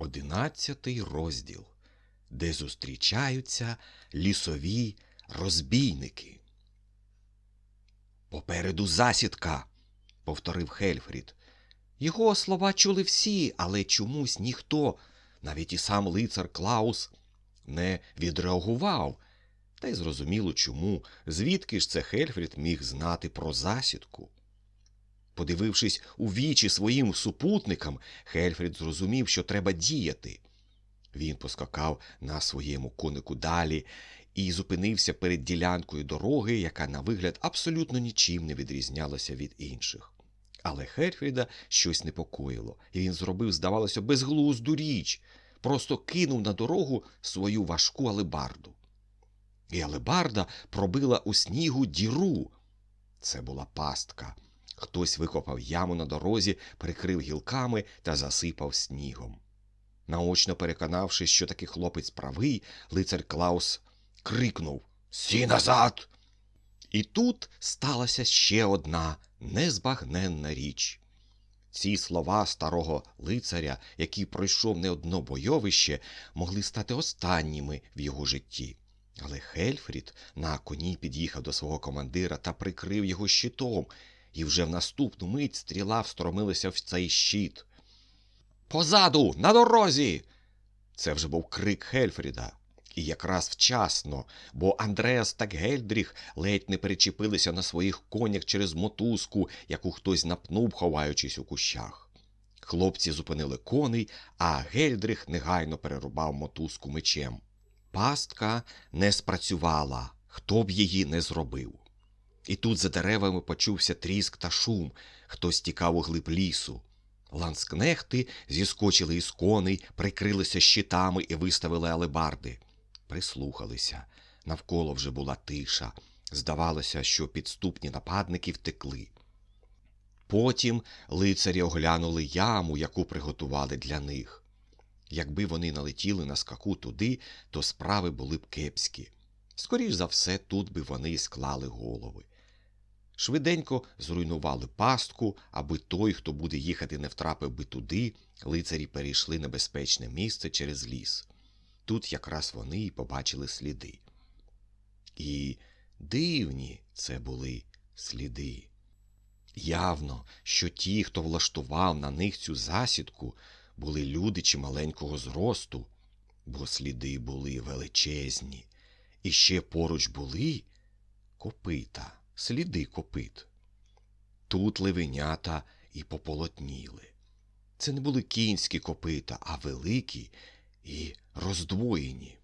Одинадцятий розділ, де зустрічаються лісові розбійники. Попереду засідка, повторив Хельфрід. Його слова чули всі, але чомусь ніхто, навіть і сам лицар Клаус, не відреагував. Та й зрозуміло чому, звідки ж це Хельфрід міг знати про засідку. Подивившись у вічі своїм супутникам, Хельфрід зрозумів, що треба діяти. Він поскакав на своєму конику далі і зупинився перед ділянкою дороги, яка на вигляд абсолютно нічим не відрізнялася від інших. Але Хельфріда щось непокоїло, і він зробив, здавалося, безглузду річ, просто кинув на дорогу свою важку алебарду. І алебарда пробила у снігу діру. Це була пастка. Хтось викопав яму на дорозі, прикрив гілками та засипав снігом. Наочно переконавшись, що такий хлопець правий, лицар Клаус крикнув Сі назад. І тут сталася ще одна незбагненна річ. Ці слова старого лицаря, який пройшов не одно бойовище, могли стати останніми в його житті. Але Хельфрід на коні під'їхав до свого командира та прикрив його щитом, і вже в наступну мить стріла встромилася в цей щит. Позаду, на дорозі. Це вже був крик Хельфріда. І якраз вчасно, бо Андреас та Гельдріх ледь не перечепилися на своїх конях через мотузку, яку хтось напнув, ховаючись у кущах. Хлопці зупинили коней, а Гельдрих негайно перерубав мотузку мечем. Пастка не спрацювала, хто б її не зробив. І тут за деревами почувся тріск та шум, хтось тікав у глиб лісу. Ланскнехти зіскочили із коней, прикрилися щитами і виставили алебарди. Прислухалися. Навколо вже була тиша. Здавалося, що підступні нападники втекли. Потім лицарі оглянули яму, яку приготували для них. Якби вони налетіли на скаку туди, то справи були б кепські. Скоріш за все, тут би вони склали голови. Швиденько зруйнували пастку, аби той, хто буде їхати, не втрапив би туди, лицарі перейшли небезпечне місце через ліс. Тут якраз вони й побачили сліди. І дивні це були сліди. Явно, що ті, хто влаштував на них цю засідку, були люди чималенького зросту, бо сліди були величезні, і ще поруч були копита, сліди копит. Тут левенята і пополотніли. Це не були кінські копита, а великі і роздвоєні.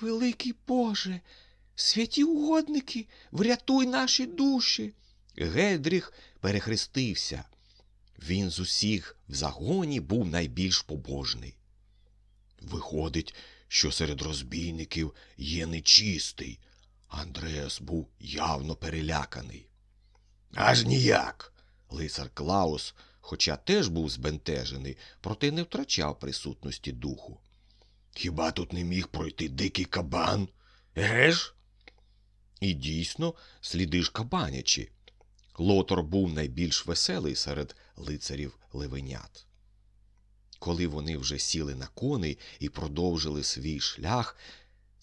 Великий Боже, святі угодники, врятуй наші душі. Гедріх перехрестився. Він з усіх в загоні був найбільш побожний. Виходить, що серед розбійників є нечистий. Андреас був явно переляканий. Аж ніяк. Лицар Клаус, хоча теж був збентежений, проте не втрачав присутності духу. Хіба тут не міг пройти дикий кабан? Еге ж? І дійсно, сліди ж кабанячі. Лотор був найбільш веселий серед лицарів левенят. Коли вони вже сіли на коней і продовжили свій шлях,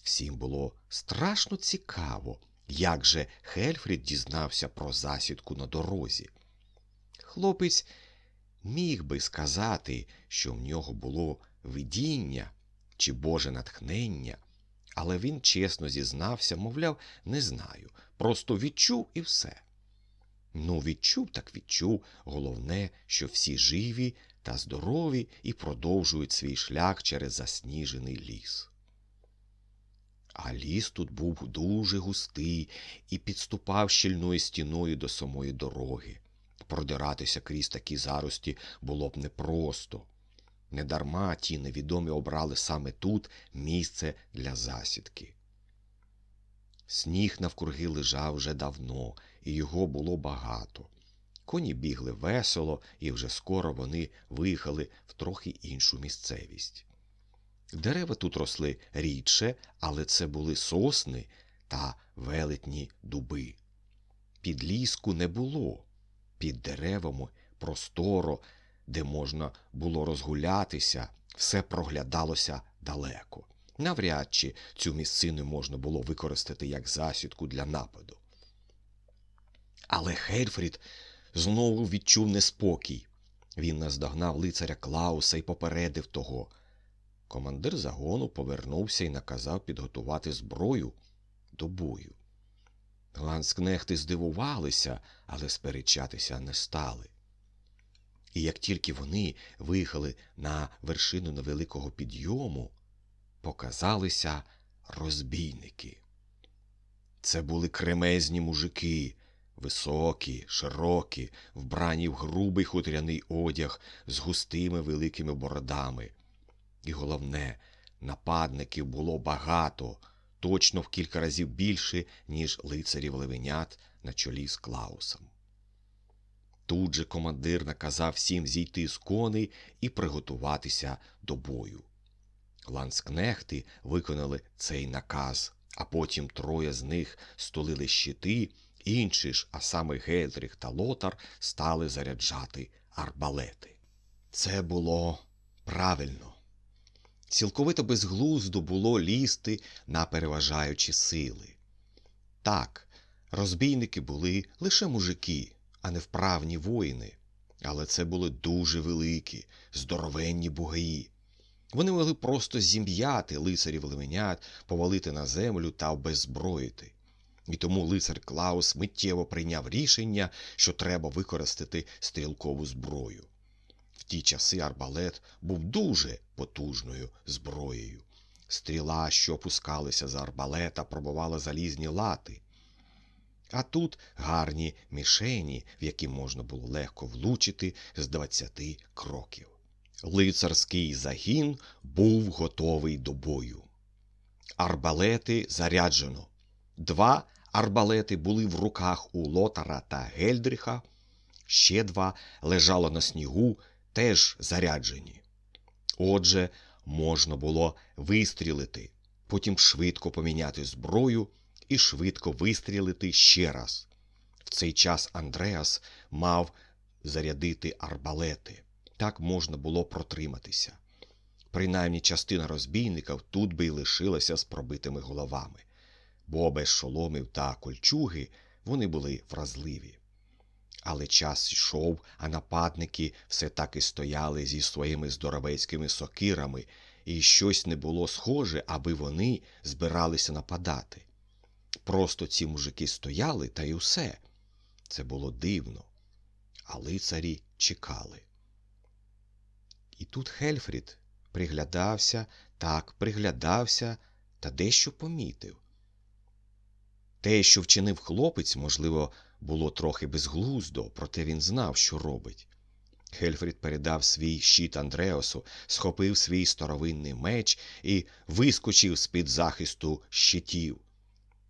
всім було страшно цікаво, як же Хельфрід дізнався про засідку на дорозі. Хлопець міг би сказати, що в нього було видіння чи Боже натхнення, але він чесно зізнався, мовляв, не знаю, просто відчув і все. Ну, відчув, так відчув. Головне, що всі живі та здорові і продовжують свій шлях через засніжений ліс. А ліс тут був дуже густий і підступав щільною стіною до самої дороги. Продиратися крізь такі зарості було б непросто. Недарма ті невідомі обрали саме тут місце для засідки. Сніг навкруги лежав вже давно, і його було багато. Коні бігли весело, і вже скоро вони виїхали в трохи іншу місцевість. Дерева тут росли рідше, але це були сосни та велетні дуби. Під ліску не було, під деревами просторо, де можна було розгулятися, все проглядалося далеко. Навряд чи цю місцину можна було використати як засідку для нападу. Але Хельфрід знову відчув неспокій. Він наздогнав лицаря Клауса і попередив того. Командир загону повернувся і наказав підготувати зброю до бою. Ланскнехти здивувалися, але сперечатися не стали. І як тільки вони виїхали на вершину невеликого підйому, показалися розбійники. Це були кремезні мужики, високі, широкі, вбрані в грубий хутряний одяг з густими великими бородами. І головне, нападників було багато, точно в кілька разів більше, ніж лицарів левенят на чолі з Клаусом. Тут же командир наказав всім зійти з коней і приготуватися до бою. Ланскнехти виконали цей наказ, а потім троє з них столили щити, інші ж, а саме Гельдріх та Лотар, стали заряджати арбалети. Це було правильно. Цілковито безглуздо було лізти на переважаючі сили. Так, розбійники були лише мужики, а не вправні воїни, але це були дуже великі, здоровенні бугаї. Вони могли просто зім'яти лицарів леменят, повалити на землю та обеззброїти. І тому лицар Клаус миттєво прийняв рішення, що треба використати стрілкову зброю. Ті часи арбалет був дуже потужною зброєю. Стріла, що опускалася за арбалета, пробувала залізні лати. А тут гарні мішені, в які можна було легко влучити з двадцяти кроків. Лицарський загін був готовий до бою. Арбалети заряджено. Два арбалети були в руках у Лотара та Гельдріха, ще два лежало на снігу, теж заряджені. Отже, можна було вистрілити, потім швидко поміняти зброю і швидко вистрілити ще раз. В цей час Андреас мав зарядити арбалети. Так можна було протриматися. Принаймні частина розбійників тут би й лишилася з пробитими головами, бо без шоломів та кольчуги вони були вразливі. Але час йшов, а нападники все так і стояли зі своїми здоровецькими сокирами, і щось не було схоже, аби вони збиралися нападати. Просто ці мужики стояли та й усе. Це було дивно. А лицарі чекали. І тут Хельфрід приглядався, так приглядався та дещо помітив. Те, що вчинив хлопець, можливо, було трохи безглуздо, проте він знав, що робить. Хельфрід передав свій щит Андреасу, схопив свій старовинний меч і вискочив з-під захисту щитів.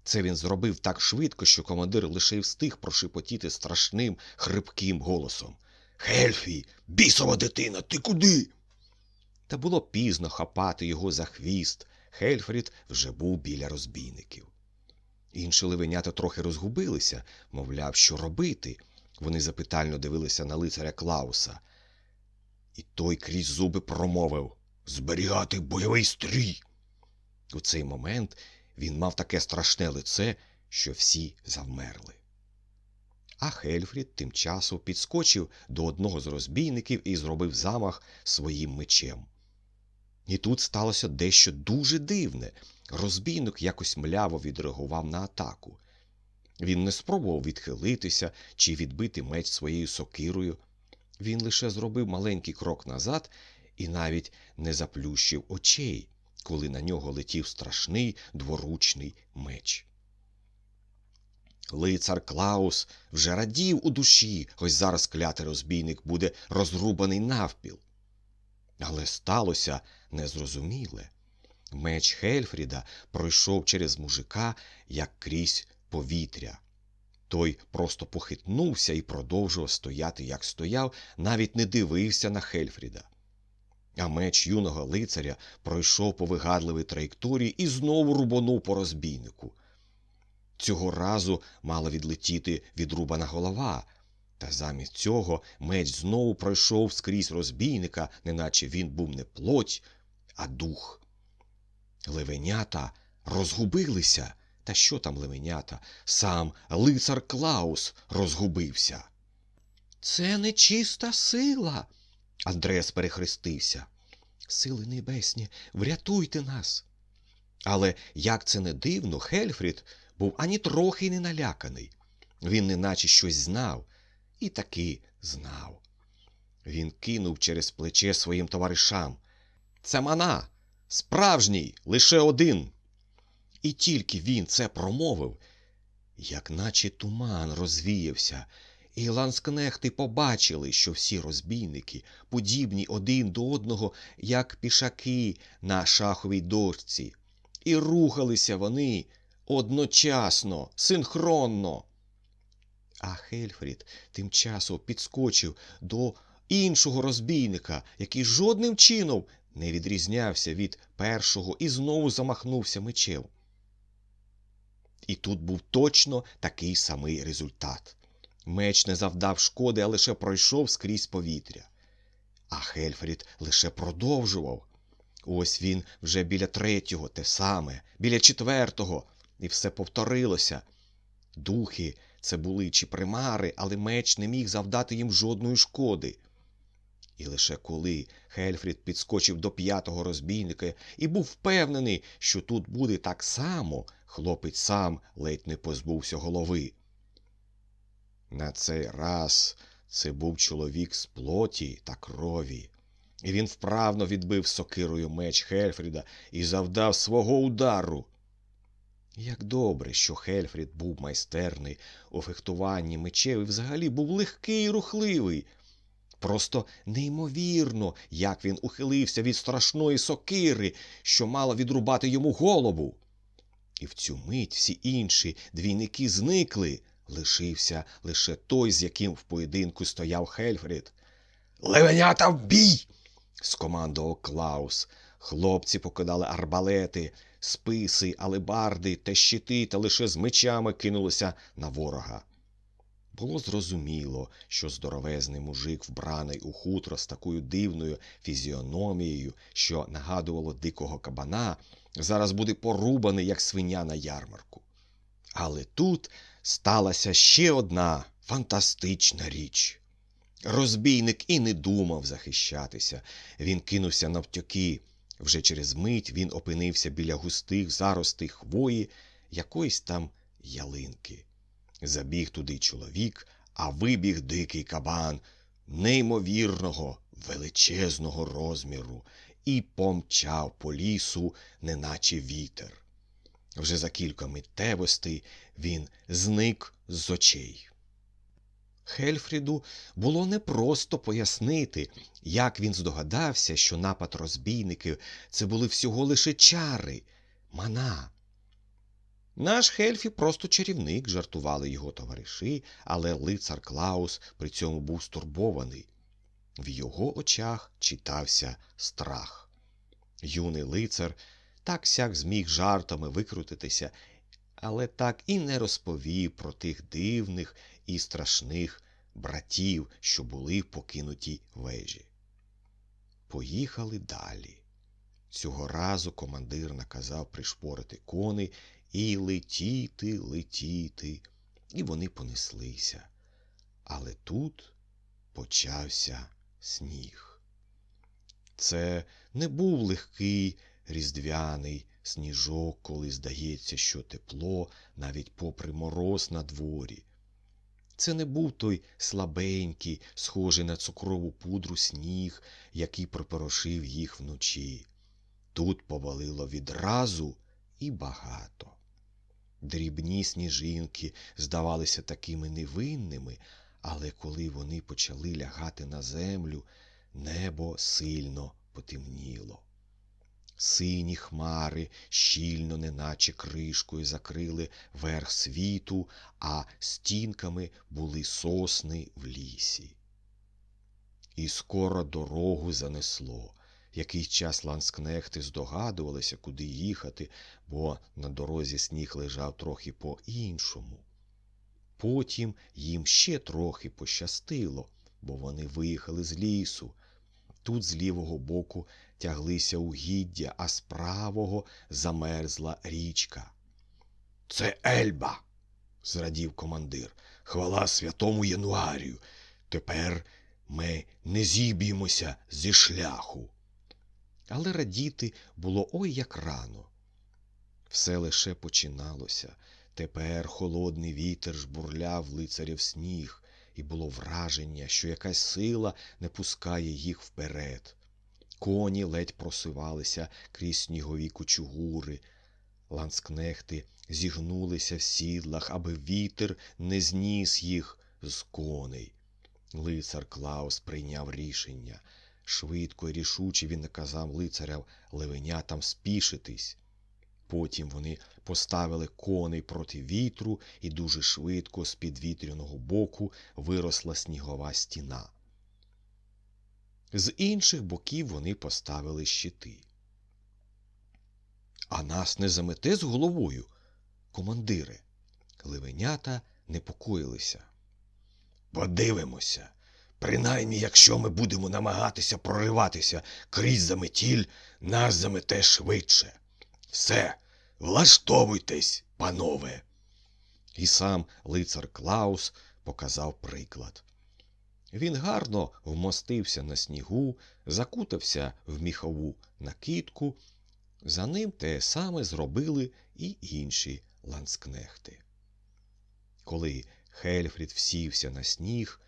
Це він зробив так швидко, що командир лише встиг прошепотіти страшним хрипким голосом. Хельфі, бісова дитина, ти куди? Та було пізно хапати його за хвіст. Хельфрід вже був біля розбійників. Інші ливенята трохи розгубилися, мовляв, що робити. Вони запитально дивилися на лицаря Клауса. І той крізь зуби промовив Зберігати бойовий стрій. У цей момент він мав таке страшне лице, що всі завмерли. А Хельфрід тим часом підскочив до одного з розбійників і зробив замах своїм мечем. І тут сталося дещо дуже дивне. Розбійник якось мляво відреагував на атаку. Він не спробував відхилитися чи відбити меч своєю сокирою. Він лише зробив маленький крок назад і навіть не заплющив очей, коли на нього летів страшний дворучний меч. Лицар Клаус вже радів у душі, ось зараз клятий розбійник буде розрубаний навпіл. Але сталося незрозуміле. Меч Хельфріда пройшов через мужика, як крізь повітря. Той просто похитнувся і продовжував стояти, як стояв, навіть не дивився на Хельфріда. А меч юного лицаря пройшов по вигадливій траєкторії і знову рубанув по розбійнику. Цього разу мала відлетіти відрубана голова, Та замість цього меч знову пройшов скрізь розбійника, неначе він був не плоть, а дух. Левенята розгубилися. Та що там левенята? Сам лицар Клаус розгубився. Це нечиста сила. Андрес перехрестився. Сили небесні, врятуйте нас. Але як це не дивно, Хельфрід був ані трохи не наляканий. Він неначе щось знав, і таки знав. Він кинув через плече своїм товаришам. Це мана, справжній, лише один. І тільки він це промовив, як наче туман розвіявся, і ланскнехти побачили, що всі розбійники подібні один до одного, як пішаки на шаховій дошці, і рухалися вони одночасно, синхронно. А Хельфрід тим часом підскочив до іншого розбійника, який жодним чином не відрізнявся від першого і знову замахнувся мечем. І тут був точно такий самий результат. Меч не завдав шкоди, а лише пройшов скрізь повітря. А Хельфрід лише продовжував. Ось він вже біля третього, те саме, біля четвертого, і все повторилося. Духи це були чи примари, але меч не міг завдати їм жодної шкоди. І лише коли Хельфрід підскочив до п'ятого розбійника і був впевнений, що тут буде так само, хлопець сам ледь не позбувся голови. На цей раз це був чоловік з плоті та крові. І він вправно відбив сокирою меч Хельфріда і завдав свого удару. Як добре, що Хельфрід був майстерний у фехтуванні мечев і взагалі був легкий і рухливий. Просто неймовірно, як він ухилився від страшної сокири, що мала відрубати йому голову. І в цю мить всі інші двійники зникли. Лишився лише той, з яким в поєдинку стояв Хельфрід. Левенята в бій! скомандував Клаус. Хлопці покидали арбалети, списи, алебарди та щити та лише з мечами кинулися на ворога. Було зрозуміло, що здоровезний мужик, вбраний у хутро з такою дивною фізіономією, що нагадувало дикого кабана, зараз буде порубаний, як свиня на ярмарку. Але тут сталася ще одна фантастична річ. Розбійник і не думав захищатися. Він кинувся навтьоки. Вже через мить він опинився біля густих заростей хвої якоїсь там ялинки. Забіг туди чоловік, а вибіг дикий кабан неймовірного, величезного розміру і помчав по лісу, неначе вітер. Вже за кілька миттєвостей він зник з очей. Хельфріду було непросто пояснити, як він здогадався, що напад розбійників це були всього лише чари, мана. Наш Хельфі просто чарівник, жартували його товариші, але лицар Клаус при цьому був стурбований. В його очах читався страх. Юний лицар так сяк зміг жартами викрутитися, але так і не розповів про тих дивних і страшних братів, що були в покинутій вежі. Поїхали далі. Цього разу командир наказав пришпорити коней і летіти, летіти, і вони понеслися. Але тут почався сніг. Це не був легкий різдвяний сніжок, коли здається, що тепло, навіть попри мороз на дворі. Це не був той слабенький, схожий на цукрову пудру сніг, який пропорошив їх вночі. Тут повалило відразу і багато. Дрібні сніжинки здавалися такими невинними, але коли вони почали лягати на землю, небо сильно потемніло. Сині хмари щільно, неначе кришкою, закрили верх світу, а стінками були сосни в лісі. І скоро дорогу занесло. Якийсь час ланскнехти здогадувалися, куди їхати, бо на дорозі сніг лежав трохи по іншому. Потім їм ще трохи пощастило, бо вони виїхали з лісу. Тут з лівого боку тяглися угіддя, а з правого замерзла річка. Це Ельба, зрадів командир. Хвала святому Януарію. Тепер ми не зіб'ємося зі шляху. Але радіти було ой як рано. Все лише починалося. Тепер холодний вітер жбурляв лицарів сніг, і було враження, що якась сила не пускає їх вперед. Коні ледь просивалися крізь снігові кучугури. Ланскнехти зігнулися в сідлах, аби вітер не зніс їх з коней. Лицар Клаус прийняв рішення. Швидко і рішуче він наказав лицарям левенятам спішитись. Потім вони поставили коней проти вітру, і дуже швидко з під вітряного боку виросла снігова стіна. З інших боків вони поставили щити. А нас не замете з головою, командире. Ливенята непокоїлися. Подивимося. Принаймні, якщо ми будемо намагатися прориватися крізь заметіль, нас замете швидше. Все, влаштовуйтесь, панове. І сам лицар Клаус показав приклад. Він гарно вмостився на снігу, закутався в міхову накидку. За ним те саме зробили і інші ланскнехти. Коли Хельфрід всівся на сніг,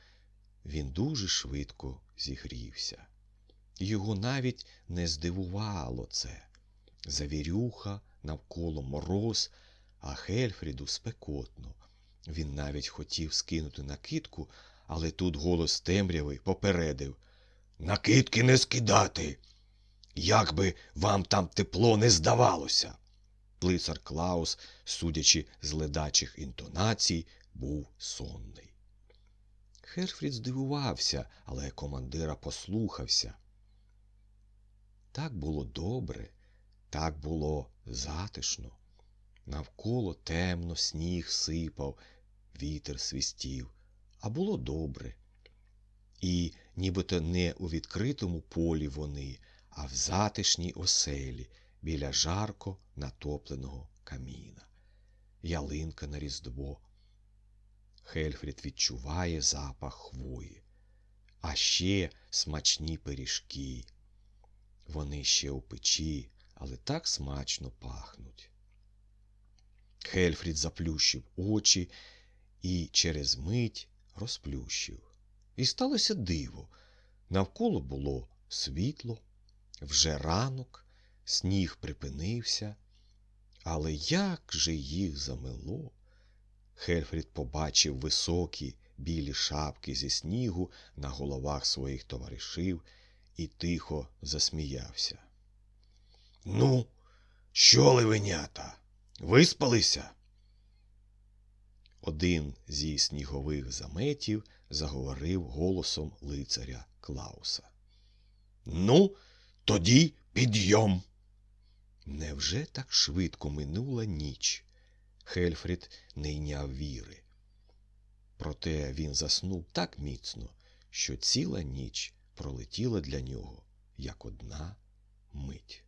він дуже швидко зігрівся. Його навіть не здивувало це. Завірюха навколо мороз, а Хельфріду спекотно. Він навіть хотів скинути накидку, але тут голос темряви попередив Накидки не скидати. Як би вам там тепло не здавалося. Лицар Клаус, судячи з ледачих інтонацій, був сонний. Херфрід здивувався, але командира послухався. Так було добре, так було затишно. Навколо темно сніг сипав, вітер свистів, а було добре. І нібито не у відкритому полі вони, а в затишній оселі біля жарко натопленого каміна. Ялинка на різдво. Хельфрід відчуває запах хвої, а ще смачні пиріжки. Вони ще у печі, але так смачно пахнуть. Хельфрід заплющив очі і через мить розплющив. І сталося диво. Навколо було світло, вже ранок, сніг припинився. Але як же їх замело? Хельфрід побачив високі білі шапки зі снігу на головах своїх товаришів і тихо засміявся. Ну, що, ливенята, виспалися? Один зі снігових заметів заговорив голосом лицаря Клауса. Ну, тоді підйом. Невже так швидко минула ніч? Хельфрід не йняв віри. Проте він заснув так міцно, що ціла ніч пролетіла для нього як одна мить.